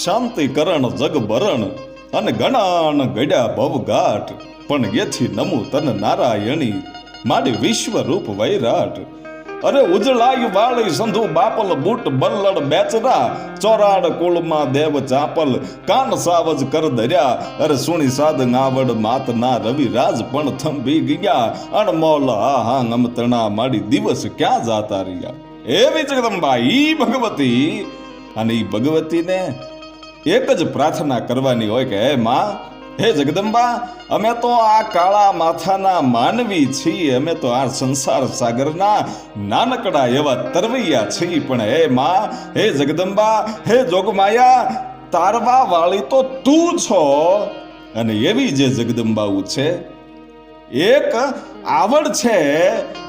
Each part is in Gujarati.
શાંતિકરણ જગબરણ અને ગણાન ગડ્યા ભવઘાટ પણ યથી નમુ તન નારાયણી માડી વિશ્વરૂપ વૈરાટ. અરે ઉજળાય વાળી સંધુ બાપલ બુટ બલ્લડ બેચરા, ચોરાડ કુળમાં દેવ ચાપલ, કાન સાવજ કર ધર્યા. અરે સુણી સાદ નાવડ માત ના રવિ રાજ પણ થંભી ગયા. અણમોલ હા હા નમતણા માડી દિવસ ક્યાં જાતા રહ્યા? એવી જગદંબા ઈ ભગવતી. અને ઈ ભગવતીને એક જ પ્રાર્થના કરવાની હોય કે, હે માં, હે જગદંબા, અમે તો આ કાળા માથાના માનવી છીએ. અમે તો આ સંસાર સાગરના નાનકડા એવા તરવૈયા છીએ. પણ હે માં, હે જગદંબા, હે જોગમાયા તારવા વાળી તો તું છો. અને એવી જે જગદંબાઉ છે, એક આવડ છે.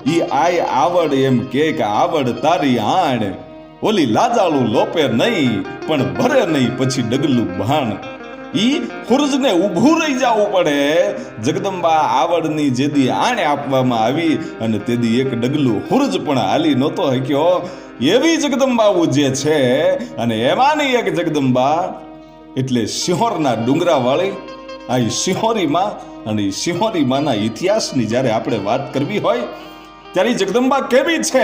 ઈ આય આવડ એમ કે, આવડ તારી આણ. ઓલી લાજાળું લોપે નહીં, પણ ભરે નહીં પછી ડગલું ભાણ ઈ ખુરજને ઊભું રહી જવું પડે. જગદંબા આવડની જેદી આણે આપવામાં આવી અને તેદી એક ડગલું ખુરજ પણ હાલી નહોતો હક્યો. એવી જગદંબાઓ જે છે અને એમાંની એક જગદંબા એટલે સિંહોરના ડુંગરાવાળી. આ સિંહોરીમાં અને સિંહોરીમાંના ઇતિહાસની જ્યારે આપણે વાત કરવી હોય ત્યારે જગદંબા કેવી છે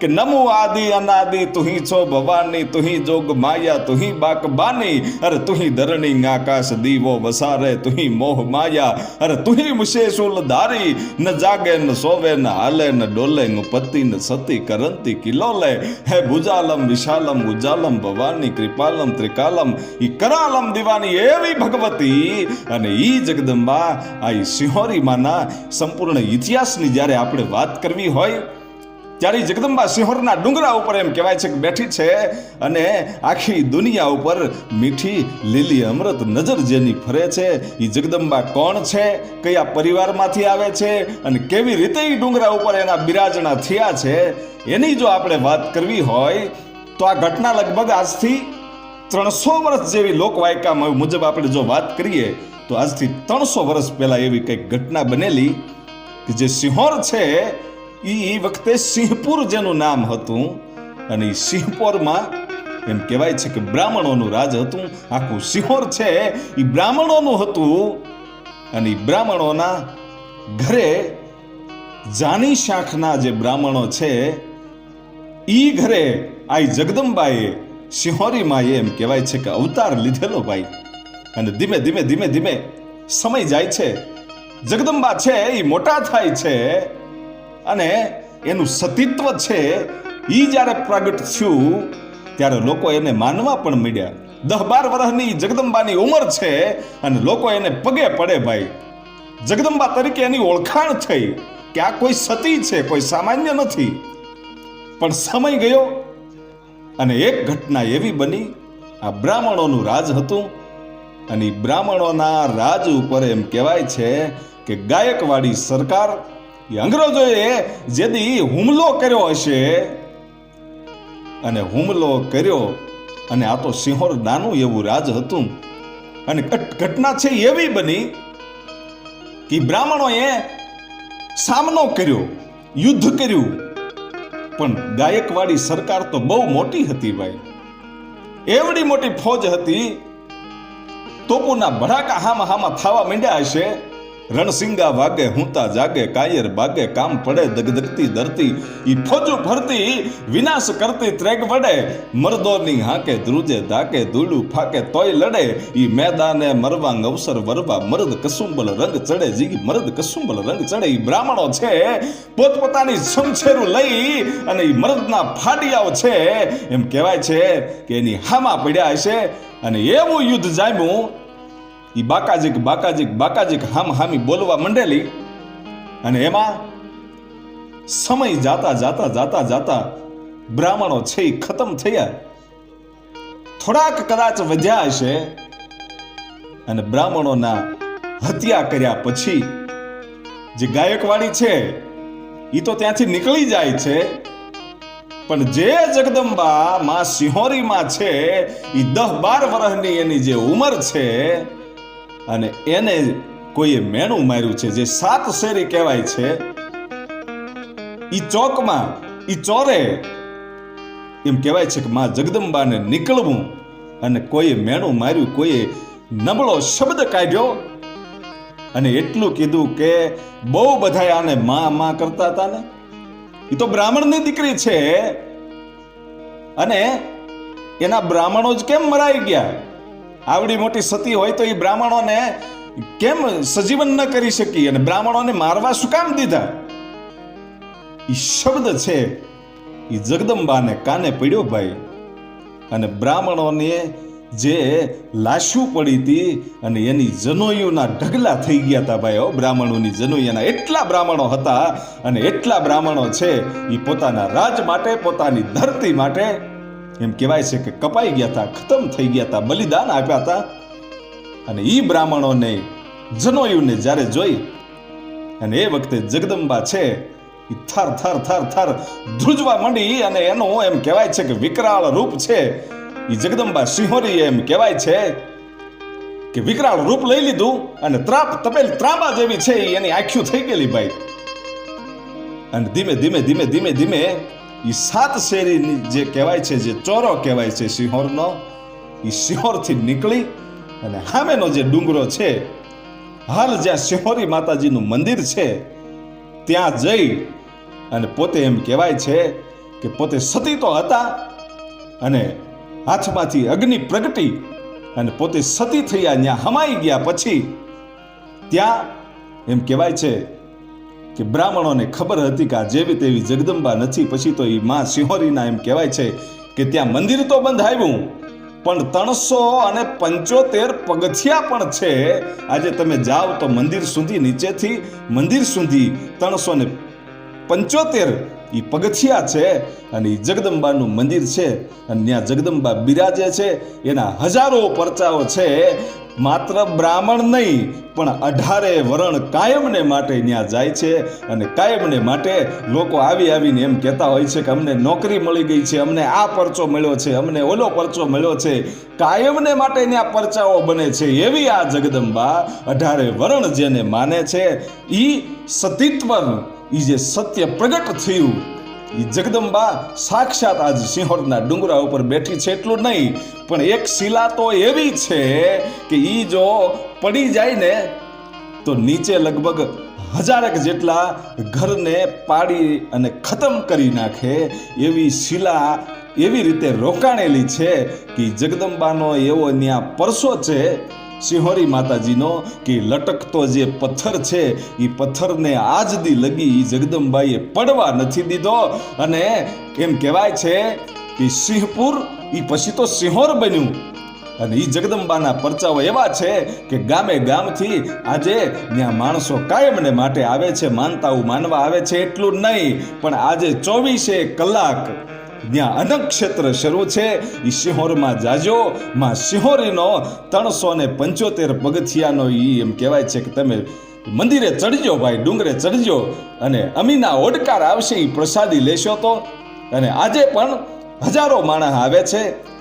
કે નમો આદિ અનાદિ તુહી છો ભવાની, તુહી જોગ માયા, તુહી બાક બાની, અરે તુહી ધરણી આકાશ દીવો વસારે, તુહી મોહ માયા, અરે તુહી મુશે શૂલ ધારી, ન જાગે, ન સોવે, ન હાલે, ન ડોલે, ન પતિ, ન સતી, કરંતી, કિલોલે, હે ભુજાલમ, વિશાલમ, ઉજાલમ, ભવાની, કૃપાલમ, ત્રિકાલમ, ઈ કરાલમ દીવાની એવી ભગવતી, અને ઈ જગદંબા, આ સિંહોરી માના સંપૂર્ણ ઇતિહાસની જ્યારે આપણે વાત કરવી હોય, ત્યારે જગદંબા સિંહોરના ડુંગરા ઉપર એમ કહેવાય છે કે બેઠી છે અને આખી દુનિયા ઉપર મીઠી લીલી અમૃત નજર જેની ફરે છે. એ જગદંબા કોણ છે, કયા પરિવારમાંથી આવે છે અને કેવી રીતે એ ડુંગરા ઉપર એના બિરાજણા થયા છે, એની જો આપણે વાત કરવી હોય, તો આ ઘટના લગભગ આજથી ત્રણસો વર્ષ જેવી લોકવાયકા મુજબ આપણે જો વાત કરીએ, તો આજથી ત્રણસો વર્ષ પહેલાં એવી કંઈક ઘટના બનેલી કે જે સિંહોર છે એ એ વખતે સિંહપુર જેનું નામ હતું. અને સિંહપોરમાં એમ કહેવાય છે કે બ્રાહ્મણોનું રાજ હતું. આખું સિંહોર છે એ બ્રાહ્મણોનું હતું. અને બ્રાહ્મણોના ઘરે જાની શાખના જે બ્રાહ્મણો છે એ ઘરે આ જગદંબાએ સિંહોરીમાં એમ કહેવાય છે કે અવતાર લીધેલો ભાઈ. અને ધીમે ધીમે ધીમે ધીમે સમય જાય છે. જગદંબા છે એ મોટા થાય છે. અને એનું સતીત્વ છે એ જ્યારે પ્રગટ થયું, ત્યારે લોકો એને માનવા પણ મળ્યા દહ બાર વર્ષની જગદંબાની ઉંમર છે અને લોકો એને પગે પડે ભાઈ. જગદંબા તરીકે એની ઓળખાણ થઈ કે આ કોઈ સતી છે, કોઈ સામાન્ય નથી. પણ સમય ગયો અને એક ઘટના એવી બની, આ બ્રાહ્મણોનું રાજ હતું અને બ્રાહ્મણોના રાજ ઉપર એમ કહેવાય છે કે ગાયકવાડી સરકાર અંગ્રેજોએ જેદી હુમલો કર્યો હશે અને હુમલો કર્યો અને આ તો સિંહોર નાનું એવું રાજ હતું અને ઘટ- ઘટના છે એવી બની કે બ્રાહ્મણોએ સામનો કર્યો, યુદ્ધ કર્યું. પણ ગાયકવાડી સરકાર તો બહુ મોટી હતી ભાઈ. એવડી મોટી ફોજ હતી. તોપોના ભડાકા હામાં હામાં થવા માંડ્યા હશે. રણસિંગા વાગે, હુંતા જાગે, કાયર બાગે, કામ પડે, દગદગતી ધરતી. ઈ ફોજો ફરતી વિનાશ કરતી ત્રેગ વડે. મરદોની હાકે, ધ્રુજે ધાકે, ધૂળું ફાકે, તોય લડે. ઈ મેદાને મરવાંગ અવસર વરવા, મરદ કસુંબલ રંગ ચડે, જીગી મરદ કસુંબલ રંગ ચડે. ઈ બ્રાહ્મણો છે, પોતપોતાની સમછેરું લઈ, અને ઈ મરદના ફાડિયાઓ છે. એમ કહેવાય છે કે એની હામાં પડ્યા હશે, અને એવું યુદ્ધ જામ્યું ઈ બાકાજીક બાકાજીક બાકાજીક હામ હામી બોલવા મંડેલી. અને એમાં સમય જાતા જાતા જાતા જાતા બ્રાહ્મણો છે એ ખતમ થયા. થોડાક કદાચ વધ્યા હશે અને બ્રાહ્મણોના હત્યા કર્યા પછી જે ગાયકવાડી છે એ તો ત્યાંથી નીકળી જાય છે. પણ જે જગદંબા માં સિંહોરીમાં છે એ દહ બાર વર્ષની એની જે ઉંમર છે અને એને કોઈએ મેણું માર્યું છે, જે સાત શેરી કહેવાય છે, ઈ ચોકમાં, ઈ ચોરે એમ કહેવાય છે કે માં જગદંબાને નીકળવું અને કોઈએ મેણું માર્યું, કોઈએ નબળો શબ્દ કાઢ્યો અને એટલું કીધું કે બહુ બધા આને માં માં કરતા હતા ને. એ તો બ્રાહ્મણની દીકરી છે અને એના બ્રાહ્મણો જ કેમ મરાઈ ગયા? આવડી મોટી સતી હોય તો એ બ્રાહ્મણોને કેમ સજીવન ન કરી શકી? અને બ્રાહ્મણોને મારવા શું કામ દીધા? એ શબ્દ છે એ જગદંબાને કાને પડ્યો ભાઈ? અને બ્રાહ્મણોને જે લાશું પડી હતી અને એની જનોયુના ઢગલા થઈ ગયા હતા ભાઈ, હો, બ્રાહ્મણોની જનોઈના એટલા બ્રાહ્મણો હતા અને એટલા બ્રાહ્મણો છે એ પોતાના રાજ માટે, પોતાની ધરતી માટે એમ કહેવાય છે કે કપાઈ ગયા હતા ખતમ થઈ ગયા હતા બલિદાન આપ્યા હતા અને એ બ્રાહ્મણોને, જનોયુને જ્યારે જોઈ, અને એ વખતે જગદંબા છે એ થર થર થર થર ધ્રુજવા માંડી અને એનું એમ કહેવાય છે કે વિકરાળ રૂપ છે. એ જગદંબા સિંહોરી એમ કહેવાય છે કે વિકરાળ રૂપ લઈ લીધું અને ત્રાપ, તપેલ ત્રાંબા જેવી છે એની આખ્યું થઈ ગયેલી ભાઈ. અને ધીમે ધીમે ધીમે ધીમે ધીમે એ સાત શેરીની જે કહેવાય છે, જે ચોરો કહેવાય છે સિંહોરનો એ સિંહોરથી નીકળી અને સામેનો જે ડુંગરો છે, હાલ જ્યાં સિંહોરી માતાજીનું મંદિર છે, ત્યાં જઈ અને પોતે એમ કહેવાય છે કે પોતે સતી તો હતા અને હાથમાંથી અગ્નિ પ્રગટી અને પોતે સતી થયા ત્યાં હમાઈ ગયા પછી ત્યાં એમ કહેવાય છે કે બ્રાહ્મણોને ખબર હતી કે આ જેવી તેવી જગદંબા નથી. પછી તો એ માં સિંહોરીના એમ કહેવાય છે કે ત્યાં મંદિર તો બંધાવ્યું પણ ત્રણસો અને પંચોતેર પગથિયા પણ છે. આજે તમે જાઓ તો મંદિર સુધી નીચેથી, મંદિર સુધી ત્રણસો ને પંચોતેર એ પગથિયા છે અને એ જગદંબાનું મંદિર છે. અને ત્યાં જગદંબા બિરાજે છે. એના હજારો પરચાઓ છે. માત્ર બ્રાહ્મણ નહીં, પણ અઢારે વરણ કાયમને માટે ત્યાં જાય છે. અને કાયમને માટે લોકો આવી આવીને એમ કહેતા હોય છે કે અમને નોકરી મળી ગઈ છે, અમને આ પરચો મળ્યો છે, અમને ઓલો પરચો મળ્યો છે. કાયમને માટે ત્યાં પરચાઓ બને છે. એવી આ જગદંબા અઢારે વરણ જેને માને છે. એ સતીત્વ એ જે સત્ય પ્રગટ થયું ઈ જગદંબા સાક્ષાત આજ સિંહોરના ડુંગરા ઉપર બેઠી છે એટલું નહીં, પણ એક શિલા તો એવી છે કે એ જો પડી જાય ને, તો નીચે લગભગ હજારક જેટલા ઘરને પાડી અને ખતમ કરી નાખે એવી શિલા એવી રીતે રોકાણેલી છે કે જગદંબાનો એવો ત્યાં પરસો છે સિંહોરી માતાજીનો કે લટકતો જે પથ્થર છે એ પથ્થરને આજ દી લગી જગદંબાઈએ પડવા નથી દીધો. અને એમ કહેવાય છે કે સિંહપુર એ પછી તો સિંહોર બન્યું. અને એ જગદંબાના પરચાઓ એવા છે કે ગામે ગામથી આજે ત્યાં માણસો કાયમને માટે આવે છે, માનતાઓ માનવા આવે છે એટલું નહીં, પણ આજે ચોવીસે કલાક ત્યાં અનક્ષેત્ર શરૂ છે એ સિંહોરમાં જાજો. માં સિંહોરીનો ત્રણસો ને પંચોતેર પગથિયાનો એ એમ કહેવાય છે કે તમે મંદિરે ચડજો ભાઈ, ડુંગરે ચડજો અને અમીના ઓડકાર આવશે એ પ્રસાદી લેશો તો. અને આજે પણ હજારો માણસ આવે છે.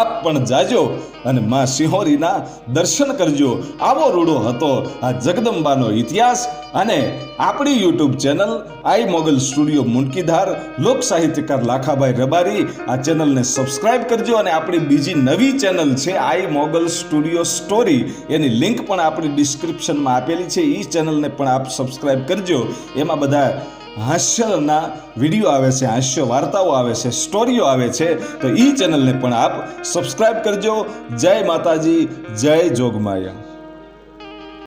આપ પણ જાજો અને માં સિંહોરીના દર્શન કરજો. આવો રૂડો હતો આ જગદંબાનો ઇતિહાસ અને આપણી YouTube channel Aai Mogal studio Mundkidhar લોક સાહિત્યકાર લાખાભાઈ રબારી આ ચેનલને સબસ્ક્રાઇબ કરજો અને આપણી બીજી નવી ચેનલ છે આઈ મોગલ સ્ટુડિયો સ્ટોરી. એની લિંક પણ આપણી ડિસ્ક્રિપ્શનમાં આપેલી છે. એ ચેનલને પણ આપ સબસ્ક્રાઇબ કરજો. એમાં બધા હાસ્યના વીડિયો આવે છે, હાસ્ય વાર્તાઓ આવે છે, સ્ટોરીઓ આવે છે, તો એ ચેનલને પણ આપ સબસ્ક્રાઈબ કરજો. જય માતાજી, જય જોગમાયા.